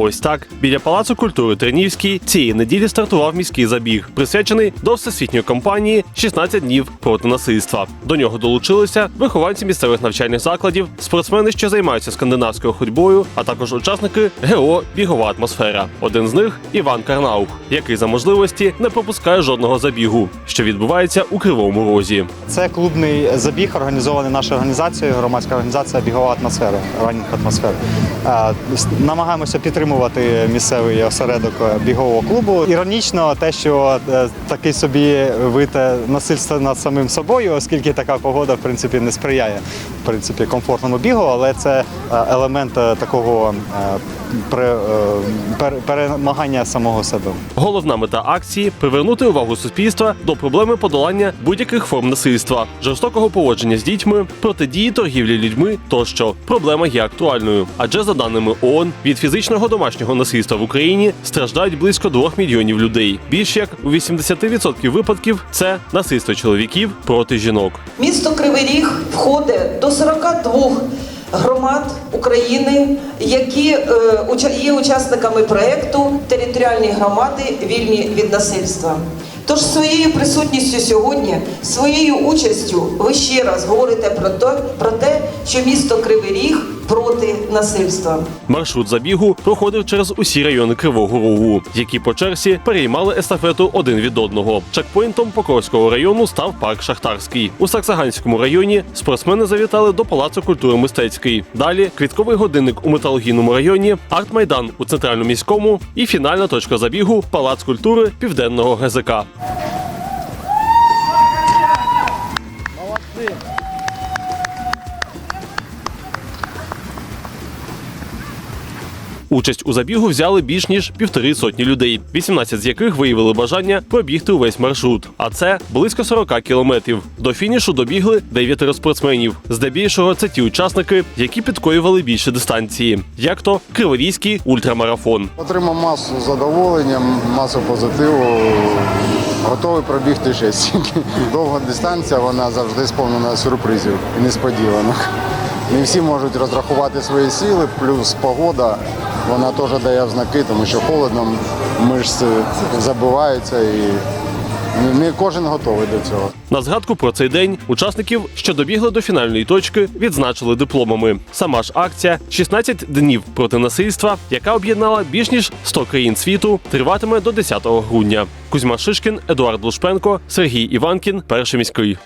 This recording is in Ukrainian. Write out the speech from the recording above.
Ось так біля палацу культури Тернівський цієї неділі стартував міський забіг, присвячений до всесвітньої кампанії «16 днів проти насильства. До нього долучилися вихованці місцевих навчальних закладів, спортсмени, що займаються скандинавською ходьбою, а також учасники ГО Бігова атмосфера. Один з них Іван Карнаух, який за можливості не пропускає жодного забігу, що відбувається у Кривому Розі. Це клубний забіг, організований нашою організацією, громадська організація Бігова атмосфера, ранінг атмосфера. Е, Намагаємося підтримувати місцевий осередок бігового клубу. Іронічно, те, що е, такий собі вид насильства над самим собою, оскільки така погода в принципі не сприяє в принципі комфортному бігу, але це е, елемент е, такого перемагання самого себе. Головна мета акції привернути увагу суспільства до проблеми подолання будь-яких форм насильства, жорстокого поводження з дітьми, протидії торгівлі людьми тощо. Проблема є актуальною, адже за даними ООН, від фізичного домашнього насильства в Україні страждають близько 2 мільйонів людей. Більш як у 80% випадків це насильство чоловіків проти жінок. Місто Кривий Ріг входить до 42 громад України, які е, є учасниками проекту територіальні громади вільні від насильства. Тож своєю присутністю сьогодні, своєю участю, ви ще раз говорите про те, про те, що місто Кривий Ріг проти насильства. Маршрут забігу проходив через усі райони Кривого Рогу, які по черзі переймали естафету один від одного. Чекпоінтом Покровського району став парк Шахтарський. У Саксаганському районі спортсмени завітали до Палацу культури мистецький. Далі квітковий годинник у металургійному районі, арт-майдан у центральному міському і фінальна точка забігу Палац культури Південного ГЗК. Участь у забігу взяли більш ніж півтори сотні людей, 18 з яких виявили бажання пробігти увесь маршрут. А це близько 40 кілометрів. До фінішу добігли дев'ятеро спортсменів. Здебільшого це ті учасники, які підкоювали більше дистанції, як то Криворізький ультрамарафон. Отримав масу задоволення, масу позитиву. Готовий пробігти ще стільки. Довга дистанція, вона завжди сповнена сюрпризів і несподіванок. Не всі можуть розрахувати свої сили, плюс погода, вона теж дає взнаки, тому що холодно мишці забиваються і не кожен готовий до цього. На згадку про цей день учасників, що добігли до фінальної точки, відзначили дипломами. Сама ж акція «16 днів проти насильства, яка об'єднала більш ніж 100 країн світу, триватиме до 10 грудня. Кузьма Шишкін, Едуард Лушпенко, Сергій Іванкін, перший міський.